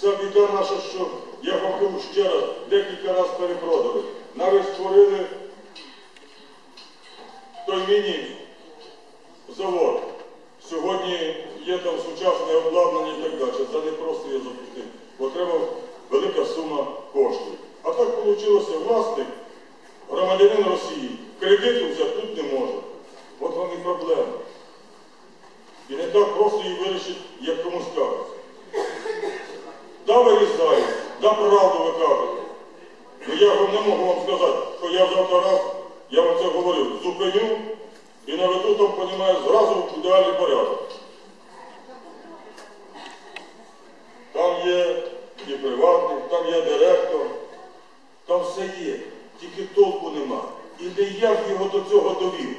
Вся біда наша, що я вам ще раз, декілька разів перепродали. Навіть створили той міні-завод. Сьогодні є там сучасне обладнання і так далі. Це не просто його запустити, бо треба велика сума коштів. А так вийшло, власник, громадянин Росії, кредиту взяти тут не може. От вам і проблема. І не так просто її вирішити, як вирізаю, правду ви. Ну я вам не можу вам сказати, що я завтра раз, я вам це говорив, зупиню і наведу там, понімаю, зразу в ідеальний порядок. Там є і приватник, там є директор, там все є, тільки толку нема. І не я його до цього довів.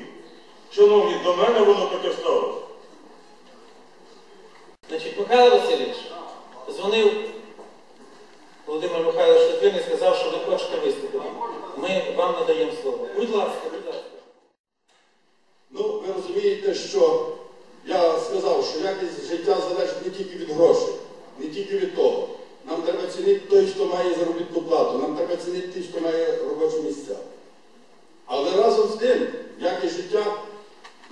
Шановні, до мене воно таке сталося. Значить, Михайло Васильович дзвонив Володимир Михайлович Литвин і сказав, що ви хочете виступити. Ми вам надаємо слово. Будь ласка, будь ласка. Ну, ви розумієте, що я сказав, що якість життя залежить не тільки від грошей, не тільки від того. Нам треба цінити той, хто має заробітну плату, нам треба цінити той, хто має робочі місця. Але разом з тим, якість життя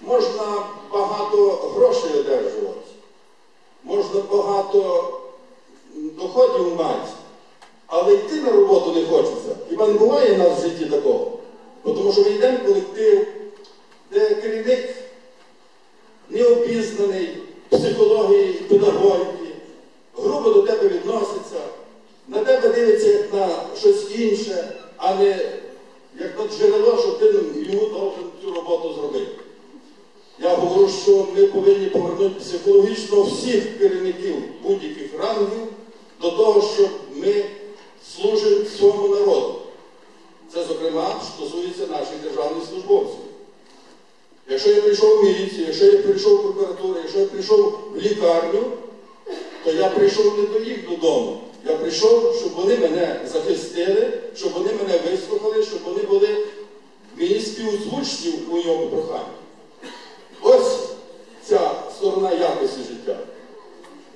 можна багато грошей одержувати, можна багато м, доходів мати, але йти на роботу не хочеться. Хіба не буває в нас в житті такого? Йдемо колектив, де керівник необізнаний психології, педагогіки, грубо до тебе відноситься, на тебе дивиться як на щось інше, а не як на джерело, що ти йому должен цю роботу зробити. Я говорю, що ми повинні повернути психологічно всіх керівників будь-яких рангів до того, щоб ми служимо своєму народу. Зокрема, стосується наших державних службовців. Якщо я прийшов в міліцію, якщо я прийшов в прокуратуру, якщо я прийшов в лікарню, то я прийшов не до їх додому. Я прийшов, щоб вони мене захистили, щоб вони мене вислухали, щоб вони були мені співзвучні у моєму проханні. Ось ця сторона якості життя.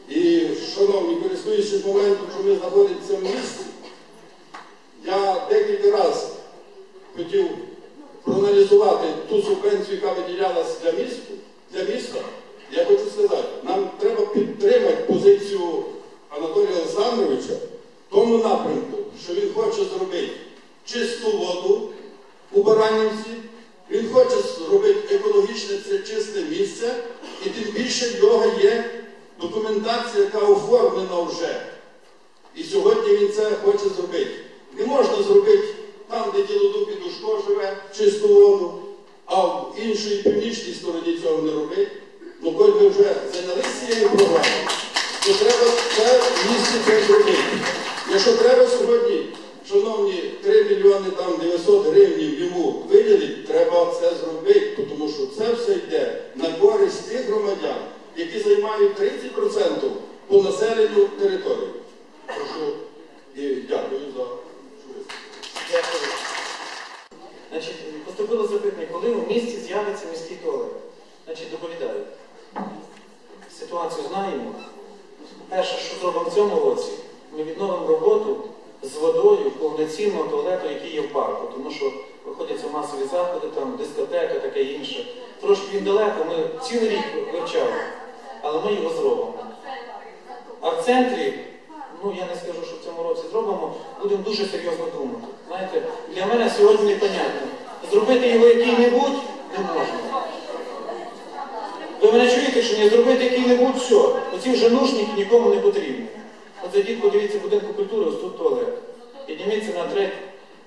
І, шановні, користуючись моментом, що ми знаходимося в місті, я декілька разів хотів проаналізувати ту субвенцію, яка виділялась для міста, для міста. Я хочу сказати, нам треба підтримати позицію Анатолія Олександровича в тому напрямку, що він хоче зробити чисту воду у Баранівці, він хоче зробити екологічне це чисте місце, і тим більше в нього є документація, яка оформлена вже. І сьогодні він це хоче зробити. Не можна зробити де ділодуб і Душко живе, чисту воду, а в іншій північній стороні цього не робити. Ну, коли ви вже зайнялися цією програмою, то треба це в місті це зробити. Якщо треба сьогодні, шановні, 3 мільйони там 900 гривень йому виділити, треба це зробити, тому що це все йде на користь тих громадян, які займають 30% по населенню території. Прошу і дякую за що ви Дякую. Значить, поступило запитання, коли у місті з'явиться міський туалет? Значить, доповідаю. Ситуацію знаємо. Перше, що зробимо в цьому році, ми відновимо роботу з водою повноцінного туалету, який є в парку, тому що виходяться масові заходи, там дискотека, таке інше. Трошки він далеко, ми цілий рік вивчали, але ми його зробимо. А в центрі, ну я не скажу, що році зробимо, будемо дуже серйозно думати. Знаєте, для мене сьогодні непонятно. Зробити його який-небудь не можна. Ви мене чуєте, що не зробити який-небудь все. Оці вже нужники нікому не потрібні. От зайдіть, подивіться будинку культури, ось тут туалет. Підніміться на треть.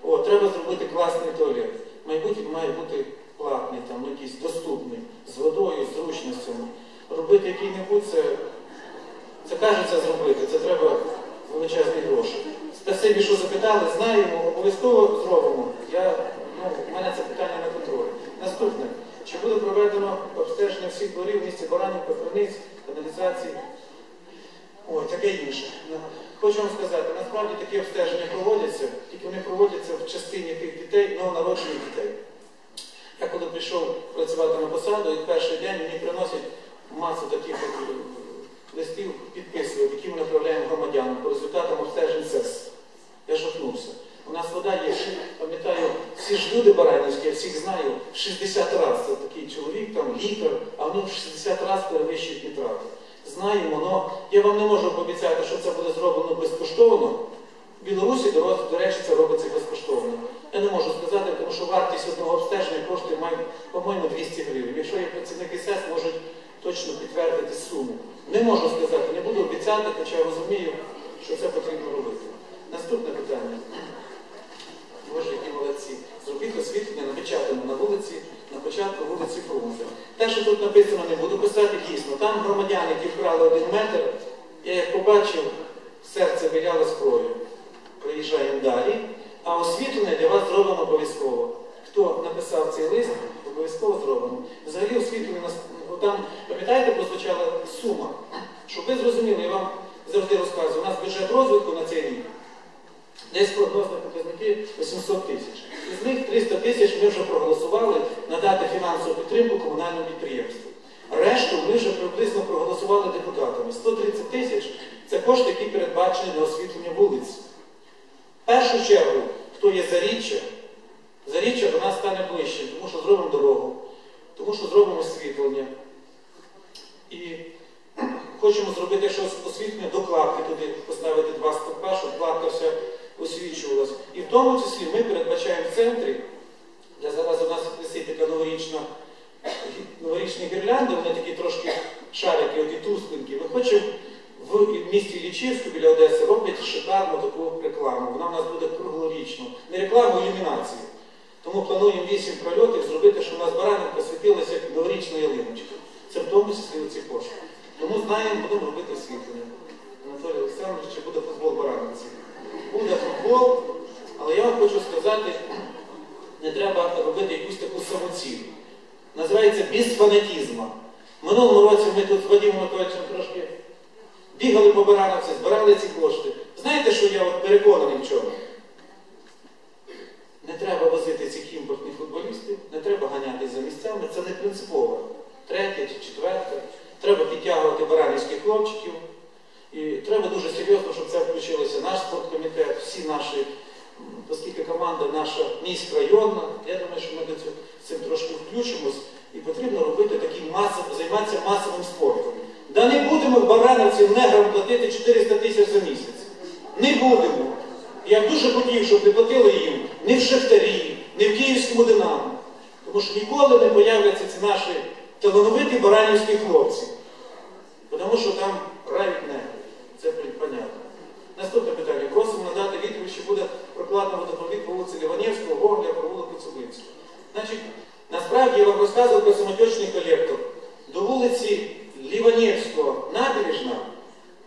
О, треба зробити класний туалет. Майбутнє має бути платний, там, якийсь доступний, з водою, з зручностями. Робити який-небудь це, це кажеться зробити, це треба величезні гроші. Спасибі, що запитали, знаємо, обов'язково зробимо. Я, ну, у мене це питання на контролі. Наступне. Чи буде проведено обстеження всіх дворів в місті Баранівка, Криниць, каналізації? Ой, таке інше. Хочу вам сказати, насправді такі обстеження проводяться, тільки вони проводяться в частині тих дітей, новонароджених дітей. Я коли прийшов працювати на посаду, і в перший день мені приносять масу таких е, листів підписував, які ми направляємо громадянам по результатам обстежень СЕС. Я жахнувся. У нас вода є, ще, пам'ятаю, всі ж люди баранівські, я всіх знаю, 60 разів. Такий чоловік, там лікар, а в 60 разів перевищують нітрати. Знаємо, але я вам не можу пообіцяти, що це буде зроблено безкоштовно. В Білорусі, до, речі, це робиться безкоштовно. Я не можу сказати, тому що вартість одного обстеження коштує, по-моєму, 200 гривень. Якщо є працівники СЕС, можуть точно підтвердити суму. Не можу сказати, не буду обіцяти, хоча я розумію, що це потрібно робити. Наступне питання. Боже, які молодці. Освітлення напечатано на вулиці, на початку вулиці Фрунзе. Те, що тут написано, не буду писати дійсно. Там громадяни, які вкрали один метр, я як побачив, серце виляло з кров'ю. Проїжджаємо далі. А освітлення для вас зроблено обов'язково. Хто написав цей лист, обов'язково зроблено. Взагалі освітлення ну, там, пам'ятаєте, прозвучала сума. Щоб ви зрозуміли, я вам завжди розказую, у нас бюджет розвитку на цей рік. Десь прогнозні показники 800 тисяч. Із них 300 тисяч ми вже проголосували надати фінансову підтримку комунальному підприємству. Решту ми вже приблизно проголосували депутатами. 130 тисяч це кошти, які передбачені на освітлення вулиць. В першу чергу, хто є заріччя, заріччя до нас стане ближче, тому що зробимо дорогу, тому що зробимо освітлення. І хочемо зробити щось освітлення до кладки туди, поставити два стовпа, щоб кладка вся. І в тому числі ми передбачаємо в центрі, де зараз у нас висить така новорічна, новорічні гірлянди, вони такі трошки шарики, оті тускленькі. Ми хочемо в місті Лічівську біля Одеси роблять шикарну таку рекламу. Вона в нас буде круглорічно. Не рекламу, а ілюмінацію. Тому плануємо 8 прольотів зробити, щоб у нас Баранівка світилася як новорічна ялиночка. Це в тому числі оці кошти. Тому знаємо, будемо робити освітлення. Анатолій Олександрович, чи буде футбол Баранівці? Футбол, але я вам хочу сказати, не треба робити якусь таку самоціль. Називається без фанатізму. В минулому році ми тут з Вадимом Анатольовичем трошки бігали по Барановці, збирали ці кошти. Знаєте, що я от переконаний в чому? Не треба возити цих імпортних футболістів, не треба ганятися за місцями, це не принципово. Третє чи четверте. Треба підтягувати баранівських хлопчиків. І треба дуже серйозно, щоб це включилося наш спорткомітет, всі наші, оскільки команда наша міськрайонна, я думаю, що ми з цим трошки включимось, і потрібно робити такий масов, займатися масовим спортом. Да не будемо в Баранівці неграм платити 400 тисяч за місяць. Не будемо. Я дуже хотів, щоб не платили їм ні в Шахтарі, ні в Київському Динамо. Тому що ніколи не появляться ці наші талановиті баранівські хлопці. Тому що там грають. Це понятно. Наступне питання. Просимо надати відповідь, чи буде прокладено водопровід по вулиці Ліванівського, Гоголя, провулок Коцюбинського. Значить, насправді я вам розказував про самотечний колектор. До вулиці Ліванівського набережна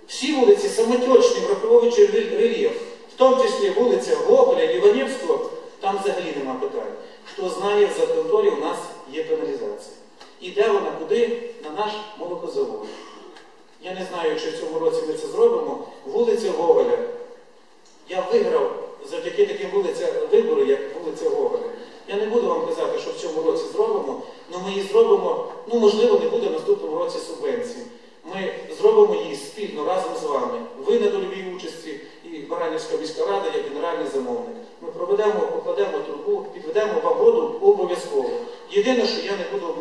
всі вулиці самотечні, враховуючи рельєф. В тому числі вулиця Гоголя, Ліванівського, там взагалі нема питань. Хто знає, в Законторі у нас є каналізація. Іде вона куди? На наш молокозавод. Я не знаю, чи в цьому році ми це зробимо. Вулиця Гоголя. Я виграв завдяки таким вулицям вибору, як вулиця Гоголя. Я не буду вам казати, що в цьому році зробимо, але ми її зробимо, ну можливо, не буде в наступному році субвенції. Ми зробимо її спільно разом з вами. Ви на дольовій участі і Баранівська міська рада як генеральний замовник. Ми проведемо, покладемо трубу, підведемо вам воду обов'язково. Єдине, що я не буду